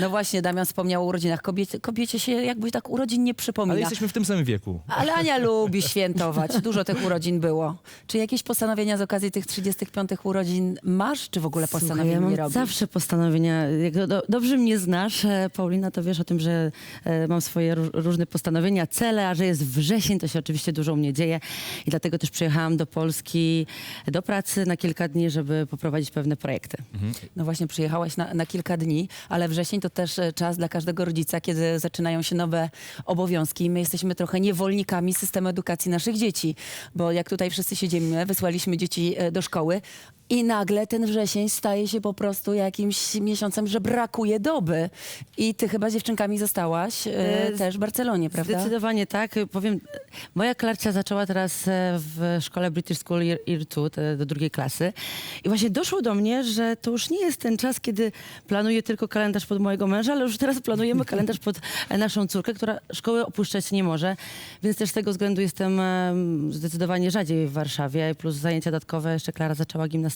No właśnie, Damian wspomniał o urodzinach. Kobiecie, kobiecie się jakby tak urodzin nie przypomina. Ale jesteśmy w tym samym wieku. Ale Ania lubi świętować. Dużo tych urodzin było. Czy jakieś postanowienia z okazji tych 35 urodzin masz, czy w ogóle Słuchaj, postanowień mam nie robisz? zawsze postanowienia. Jak do, dobrze mnie znasz, e, Paulina, to wiesz o tym, że e, mam swoje ró- różne postanowienia, cele, a że jest wrzesień, to się oczywiście dużo u mnie dzieje i dlatego też przyjechałam do Polski do pracy na kilka dni, żeby poprowadzić pewne projekty. No właśnie, przyjechałaś na, na kilka dni, ale wrzesień to też e, czas dla każdego rodzica, kiedy zaczynają się nowe obowiązki. My jesteśmy trochę niewolnikami systemu edukacji naszych dzieci, bo jak tutaj wszyscy siedzimy, wysłaliśmy dzieci e, do szkoły i nagle ten wrzesień staje się po prostu jakimś miesiącem, że brakuje doby. I ty chyba z dziewczynkami zostałaś e, E, też w Barcelonie, prawda? Zdecydowanie tak. Powiem, moja Klarcia zaczęła teraz e, w szkole British School Year, Year 2, te- do drugiej klasy. I właśnie doszło do mnie, że to już nie jest ten czas, kiedy planuję tylko kalendarz pod mojego męża, ale już teraz planujemy kalendarz pod e, naszą córkę, która szkoły opuszczać nie może. Więc też z tego względu jestem e, zdecydowanie rzadziej w Warszawie. Plus zajęcia dodatkowe, jeszcze Klara zaczęła gimnastykę.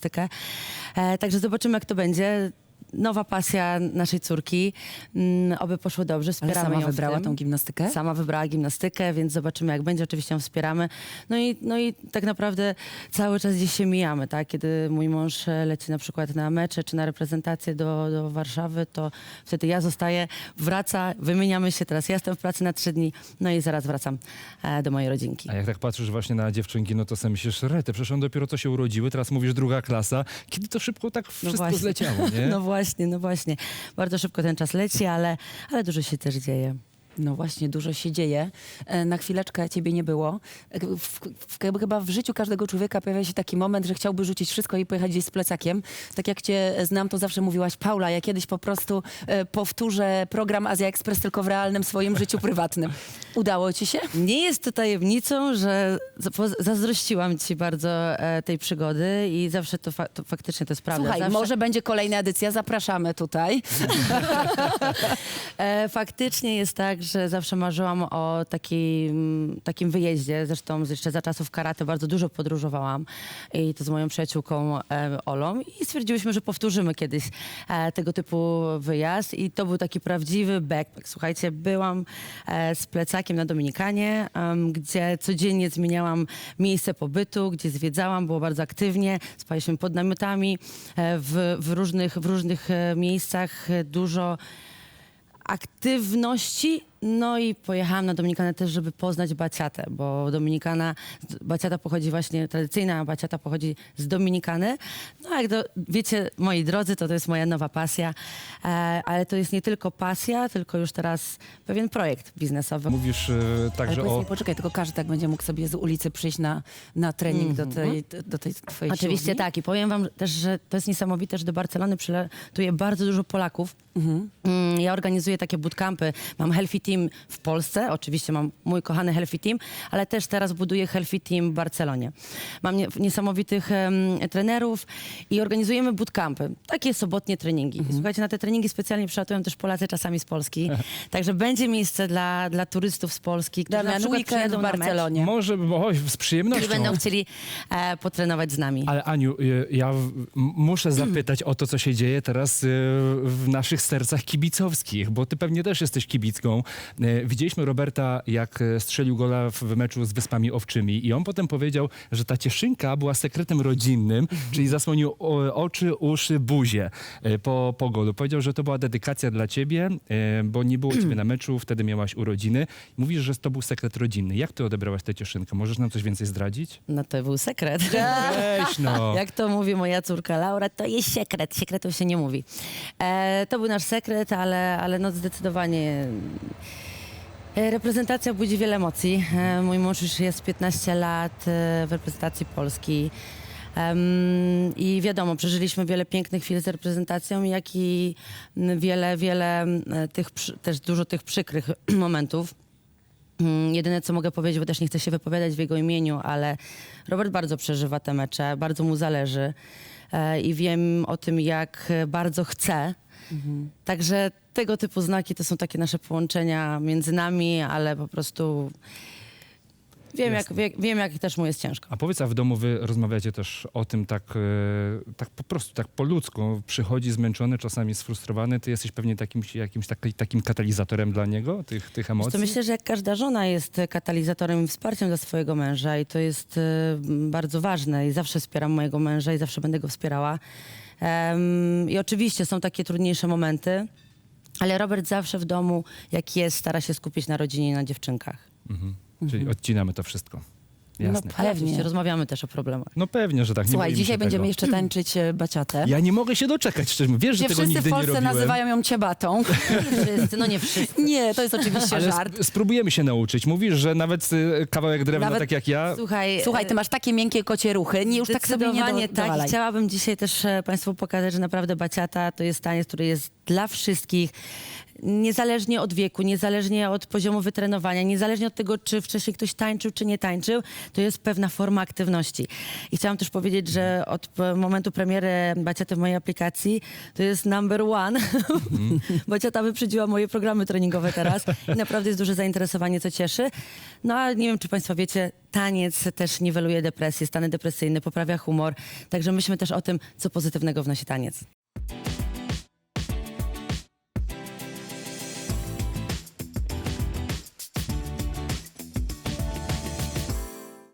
E, Także zobaczymy, jak to będzie. Nowa pasja naszej córki. Mm, Oby poszło dobrze. Ale Wspieramy sama ją w wybrała tym. tą gimnastykę? Sama wybrała gimnastykę, więc zobaczymy jak będzie. Oczywiście ją wspieramy. No i, no i tak naprawdę cały czas gdzieś się mijamy, tak? Kiedy mój mąż e, leci na przykład na mecze czy na reprezentację do, do Warszawy, to wtedy ja zostaję, wraca, wymieniamy się. Teraz ja jestem w pracy na trzy dni, no i zaraz wracam e, do mojej rodzinki. A jak tak patrzysz właśnie na dziewczynki, no to sobie myślisz, rety, przecież one dopiero co się urodziły, teraz mówisz druga klasa. Kiedy to szybko tak wszystko właśnie. zleciało, nie? No właśnie, no właśnie. Bardzo szybko ten czas leci, ale, ale dużo się też dzieje. No właśnie, dużo się dzieje. E, Na chwileczkę ciebie nie było. E, W, w, chyba w życiu każdego człowieka pojawia się taki moment, że chciałby rzucić wszystko i pojechać gdzieś z plecakiem. Tak jak cię znam, to zawsze mówiłaś, Paula, ja kiedyś po prostu e, powtórzę program Azja Express tylko w realnym swoim życiu prywatnym. Udało ci się? Nie jest to tajemnicą, że zazdrościłam ci bardzo e, tej przygody i zawsze to, fa- to faktycznie to jest prawda. Słuchaj, zawsze, może będzie kolejna edycja, zapraszamy tutaj. E, faktycznie jest tak, że zawsze marzyłam o takim, takim wyjeździe. Zresztą jeszcze za czasów karate bardzo dużo podróżowałam i to z moją przyjaciółką e, Olą i stwierdziłyśmy, że powtórzymy kiedyś e, tego typu wyjazd i to był taki prawdziwy backpack. Słuchajcie, byłam e, z plecakiem na Dominikanie, gdzie codziennie zmieniałam miejsce pobytu, gdzie zwiedzałam, było bardzo aktywnie, spaliśmy pod namiotami e, w, w, różnych, w różnych e, miejscach, e, dużo aktywności. No i pojechałam na Dominikanę też, żeby poznać baciatę, bo Dominikana, baciata pochodzi właśnie, tradycyjna baciata pochodzi z Dominikany. No jak do, wiecie, moi drodzy, to to jest moja nowa pasja, e, ale to jest nie tylko pasja, tylko już teraz pewien projekt biznesowy. Mówisz e, Ale także powiedz o... mi, poczekaj, tylko każdy tak będzie mógł sobie z ulicy przyjść na, na trening do, tej, do tej twojej Oczywiście siłowni? tak i powiem wam też, że to jest niesamowite, że do Barcelony przylatuje bardzo dużo Polaków. Mm, Ja organizuję takie bootcampy. Mam Healthy Team w Polsce, oczywiście mam mój kochany Healthy Team, ale też teraz buduję Healthy Team w Barcelonie. Mam nie, niesamowitych em, trenerów i organizujemy bootcampy, takie sobotnie treningi. Mhm. Słuchajcie, na te treningi specjalnie przylatują też Polacy czasami z Polski, także będzie miejsce dla, dla turystów z Polski, którzy na Damian, przykład weekend przyjadą w na mecz Barcelonie. Może, z i przyjemnością. będą chcieli e, potrenować z nami. Ale Aniu, y, ja w- m- muszę zapytać o to, co się dzieje teraz y, w naszych sercach kibicowskich, bo ty pewnie też jesteś kibicką. Y, Widzieliśmy Roberta, jak y, strzelił gola w meczu z Wyspami Owczymi i on potem powiedział, że ta cieszynka była sekretem rodzinnym, czyli zasłonił oczy, uszy, buzię y, po, po golu. Powiedział, że to była dedykacja dla ciebie, bo nie było ciebie na meczu, wtedy miałaś urodziny. Mówisz, że to był sekret rodzinny. Jak ty odebrałaś tę cieszynkę? Możesz nam coś więcej zdradzić? No to był sekret. Weź no. Jak to mówi moja córka Laura, to jest sekret. Sekretów się nie mówi. E, to był nasz sekret, ale, ale no zdecydowanie e, reprezentacja budzi wiele emocji. E, mój mąż już jest 15 lat e, w reprezentacji Polski. I wiadomo, przeżyliśmy wiele pięknych chwil z reprezentacją, jak i wiele, wiele tych, też dużo tych przykrych momentów. Mm, Jedyne, co mogę powiedzieć, bo też nie chcę się wypowiadać w jego imieniu, ale Robert bardzo przeżywa te mecze, bardzo mu zależy e, i wiem o tym, jak e, bardzo chce. Także tego typu znaki to są takie nasze połączenia między nami, ale po prostu Wiem jak, wie, wiem, jak też mu jest ciężko. A powiedz, a w domu wy rozmawiacie też o tym tak, e, tak po prostu, tak po ludzku. Przychodzi zmęczony, czasami sfrustrowany. Ty jesteś pewnie takim, jakimś taki, takim katalizatorem dla niego, tych, tych emocji? co, myślę, że jak każda żona jest katalizatorem i wsparciem dla swojego męża i to jest e, bardzo ważne i zawsze wspieram mojego męża i zawsze będę go wspierała. Em, I oczywiście są takie trudniejsze momenty, ale Robert zawsze w domu, jak jest, stara się skupić na rodzinie i na dziewczynkach. Mhm. Czyli odcinamy to wszystko. Jasne. No, No, Ale Pewnie. rozmawiamy też o problemach. pewnie, że tak. Nie Słuchaj, boimy dzisiaj się będziemy tego. jeszcze tańczyć e, baciatę. Ja nie mogę się doczekać, szczerze mówiąc. Wiesz, że Gdzie tego wszyscy nigdy w nie Polsce robiłem. nazywają ją ciebatą. Nie wszyscy, no nie wszyscy. Nie, to jest oczywiście Ale żart. sp- spróbujemy się nauczyć. Mówisz, że nawet y, kawałek drewna, Nawet- tak jak ja, Słuchaj, Słuchaj, e, ty masz takie miękkie kocie ruchy, nie już tak sobie nie Zdecydowanie do, tak. I chciałabym dzisiaj też e, Państwu pokazać, że naprawdę baciata to jest taniec, który jest dla wszystkich. Niezależnie od wieku, niezależnie od poziomu wytrenowania, niezależnie od tego, czy wcześniej ktoś tańczył, czy nie tańczył, to jest pewna forma aktywności. I chciałam też powiedzieć, że od momentu premiery baciaty w mojej aplikacji to jest number one. Baciata wyprzedziła moje programy treningowe teraz i naprawdę jest duże zainteresowanie, co cieszy. No a nie wiem, czy Państwo wiecie, taniec też niweluje depresję, stany depresyjne, poprawia humor. Także myślmy też o tym, co pozytywnego wnosi taniec.